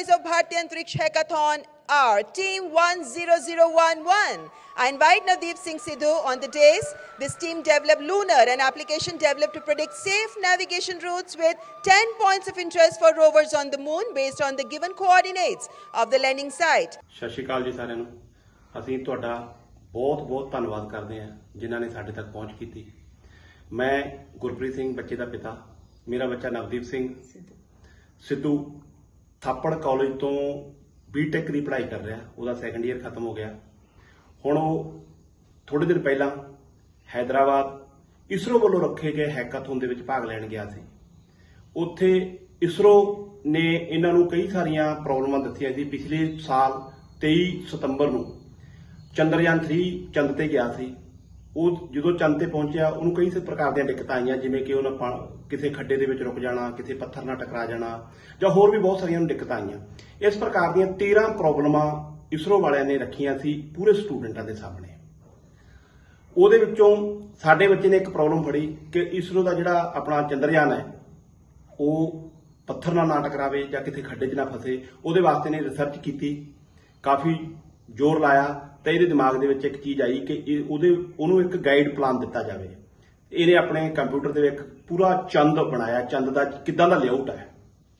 prize of Bharti Antariksh Hackathon are Team 10011. I invite Navdeep Singh Sidhu on the days. This team developed Lunar, an application developed to predict safe navigation routes with 10 points of interest for rovers on the moon based on the given coordinates of the landing site. ਸਤਿ ਸ਼੍ਰੀ ਅਕਾਲ ਜੀ ਸਾਰਿਆਂ ਨੂੰ ਅਸੀਂ ਤੁਹਾਡਾ ਬਹੁਤ ਬਹੁਤ ਧੰਨਵਾਦ ਕਰਦੇ ਹਾਂ ਜਿਨ੍ਹਾਂ ਨੇ ਸਾਡੇ ਤੱਕ ਪਹੁੰਚ ਕੀਤੀ ਮੈਂ ਗੁਰਪ੍ਰੀਤ ਸਿੰਘ ਬੱਚੇ ਦਾ ਪਿਤਾ ਮੇਰਾ ਬੱਚਾ ਨਵਦੀਪ ਸਿੰਘ ਸਿੱਧੂ ਥਾਪੜ ਕਾਲਜ ਤੋਂ ਬੀਟੈਕ ਦੀ ਪੜ੍ਹਾਈ ਕਰ ਰਿਹਾ, ਉਹਦਾ ਸੈਕੰਡ ਈਅਰ ਖਤਮ ਹੋ ਗਿਆ। ਹੁਣ ਉਹ ਥੋੜੇ ਦਿਨ ਪਹਿਲਾਂ ਹੈਦਰਾਬਾਦ ਇਸਰੋ ਵੱਲੋਂ ਰੱਖੇ ਗਏ ਹੈਕਾਥੋਨ ਦੇ ਵਿੱਚ ਭਾਗ ਲੈਣ ਗਿਆ ਸੀ। ਉੱਥੇ ਇਸਰੋ ਨੇ ਇਹਨਾਂ ਨੂੰ ਕਈ ਸਾਰੀਆਂ ਪ੍ਰੋਬਲਮਾਂ ਦਿੱਤੀਆਂ ਸੀ। ਪਿਛਲੇ ਸਾਲ 23 ਸਤੰਬਰ ਨੂੰ ਚੰਦਰਯਾਨ 3 ਚੰਦ ਤੇ ਗਿਆ ਸੀ। ਉਹ ਜਦੋਂ ਚੰਦ ਤੇ ਪਹੁੰਚਿਆ, ਉਹਨੂੰ ਕਈ ਪ੍ਰਕਾਰ ਦੀਆਂ ਦਿੱਕਤਾਂ ਆਈਆਂ, ਜਿਵੇਂ ਕਿ ਉਹਨਾਂ ਪਾ- ਕਿਸੇ ਖੱਡੇ ਦੇ ਵਿੱਚ ਰੁਕ ਜਾਣਾ, ਕਿਸੇ ਪੱਥਰ ਨਾਲ ਟਕਰਾ ਜਾਣਾ, ਜਾਂ ਹੋਰ ਵੀ ਬਹੁਤ ਸਾਰੀਆਂ ਉਹਨੂੰ ਦਿੱਕਤਾਂ ਆਈਆਂ। ਇਸ ਪ੍ਰਕਾਰ ਦੀਆਂ 13 ਪ੍ਰੋਬਲਮਾਂ ਇਸਰੋ ਵਾਲਿਆਂ ਨੇ ਰੱਖੀਆਂ ਸੀ ਪੂਰੇ ਸਟੂਡੈਂਟਾਂ ਦੇ ਸਾਹਮਣੇ। ਉਹਦੇ ਵਿੱਚੋਂ ਸਾਡੇ ਬੱਚੇ ਨੇ ਇੱਕ ਪ੍ਰੋਬਲਮ ਫੜੀ ਕਿ ਇਸਰੋ ਦਾ ਜਿਹੜਾ ਆਪਣਾ ਚੰਦਰਯਾਨ ਹੈ, ਉਹ ਪੱਥਰ ਨਾਲ ਨਾ ਟਕਰਾਵੇ ਜਾਂ ਕਿਸੇ ਖੱਡੇ 'ਚ ਨਾ ਫਸੇ। ਉਹਦੇ ਵਾਸਤੇ ਨੇ ਰਿਸਰਚ ਕੀਤੀ, ਕਾਫੀ ਜ਼ੋਰ ਲਾਇਆ। ਤਾਂ ਇਹਦੇ ਦਿਮਾਗ ਦੇ ਵਿੱਚ ਇੱਕ ਚੀਜ਼ ਆਈ ਕਿ ਇਹ ਉਹਦੇ, ਉਹਨੂੰ ਇੱਕ ਗਾਈਡ ਪਲਾਨ ਦਿੱਤਾ ਜਾਵੇ। ਇਹਨੇ ਆਪਣੇ ਕੰਪਿਊਟਰ ਦੇ ਵਿੱਚ ਪੂਰਾ ਚੰਦ ਬਣਾਇਆ। ਚੰਦ ਦਾ ਕਿੱਦਾਂ ਦਾ ਲੇਆਊਟ ਹੈ?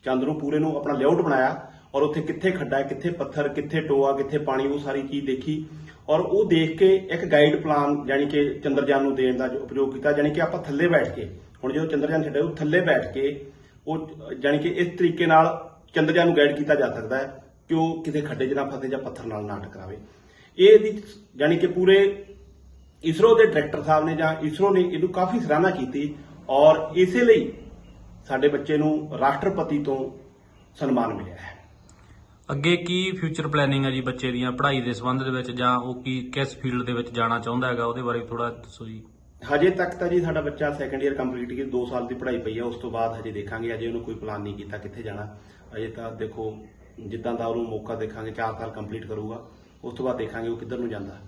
ਚੰਦ ਨੂੰ ਪੂਰੇ ਨੂੰ ਆਪਣਾ ਲੇਆਊਟ ਬਣਾਇਆ ਔਰ ਉੱਥੇ ਕਿੱਥੇ ਖੱਡਾ ਹੈ, ਕਿੱਥੇ ਪੱਥਰ, ਕਿੱਥੇ ਟੋਆ, ਕਿੱਥੇ ਪਾਣੀ, ਉਹ ਸਾਰੀ ਚੀਜ਼ ਦੇਖੀ। ਔਰ ਉਹ ਦੇਖ ਕੇ ਇੱਕ ਗਾਈਡ ਪਲਾਨ ਯਾਨੀ ਕਿ ਚੰਦਰਯਾਨ ਨੂੰ ਦੇਣ ਦਾ ਉਪਯੋਗ ਕੀਤਾ, ਯਾਨੀ ਕਿ ਆਪਾਂ ਥੱਲੇ ਬੈਠ ਕੇ, ਹੁਣ ਜਦੋਂ ਚੰਦਰਯਾਨ ਛੱਡਿਆ, ਉਹ ਥੱਲੇ ਬੈਠ ਕੇ ਉਹ ਯਾਨੀ ਕਿ ਇਸ ਤਰੀਕੇ ਨਾਲ ਚੰਦਰਯਾਨ ਨੂੰ ਗਾਈਡ ਕੀਤਾ ਜਾ ਸਕਦਾ ਹੈ ਕਿ ਉਹ ਕਿਸੇ ਖੱਡੇ 'ਚ ਨਾ ਫਸੇ ਜਾਂ ਪੱਥਰ ਨਾਲ ਨਾ ਟਕਰਾਵੇ ਇਹ ਇਹਦੀ ਯਾਨੀ ਕਿ ਪੂਰੇ ਇਸਰੋ ਦੇ ਡਾਇਰੈਕਟਰ ਸਾਹਿਬ ਨੇ ਜਾਂ ਇਸਰੋ ਨੇ ਇਹਨੂੰ ਕਾਫੀ ਸਰਾਹਨਾ ਕੀਤੀ ਔਰ ਇਸੇ ਲਈ ਸਾਡੇ ਬੱਚੇ ਨੂੰ ਰਾਸ਼ਟਰਪਤੀ ਤੋਂ ਸਨਮਾਨ ਮਿਲਿਆ ਹੈ। ਅੱਗੇ ਕੀ ਫਿਊਚਰ ਪਲੈਨਿੰਗ ਹੈ ਜੀ ਬੱਚੇ ਦੀਆਂ ਪੜ੍ਹਾਈ ਦੇ ਸੰਬੰਧ ਦੇ ਵਿੱਚ ਜਾਂ ਉਹ ਕੀ ਕਿਸ ਫੀਲਡ ਦੇ ਵਿੱਚ ਜਾਣਾ ਚਾਹੁੰਦਾ ਹੈਗਾ ਉਹਦੇ ਬਾਰੇ ਥੋੜਾ ਦੱਸੋ ਜੀ। ਹਜੇ ਤੱਕ ਤਾਂ ਜੀ ਸਾਡਾ ਬੱਚਾ ਸੈਕੰਡ ਇਅਰ ਕੰਪਲੀਟ ਕੀਤੀ 2 ਸਾਲ ਦੀ ਪੜ੍ਹਾਈ ਪਈ ਹੈ ਉਸ ਤੋਂ ਬਾਅਦ ਹਜੇ ਦੇਖਾਂਗੇ ਅਜੇ ਉਹਨੂੰ ਕੋਈ ਪਲਾਨ ਨਹੀਂ ਕੀਤਾ ਕਿੱਥੇ ਜਾਣਾ। ਅਜੇ ਤਾਂ ਦੇਖੋ ਜਿੱਦਾਂ ਦਾ ਉਹਨੂੰ ਮੌਕਾ ਦੇਖਾਂਗੇ 4 ਸਾਲ ਕੰਪਲੀਟ ਕਰੂਗਾ। ਉਸ ਤੋਂ ਬਾਅਦ ਦੇਖਾਂਗੇ ਉਹ ਕਿੱਧਰ ਨੂੰ ਜਾਂਦਾ।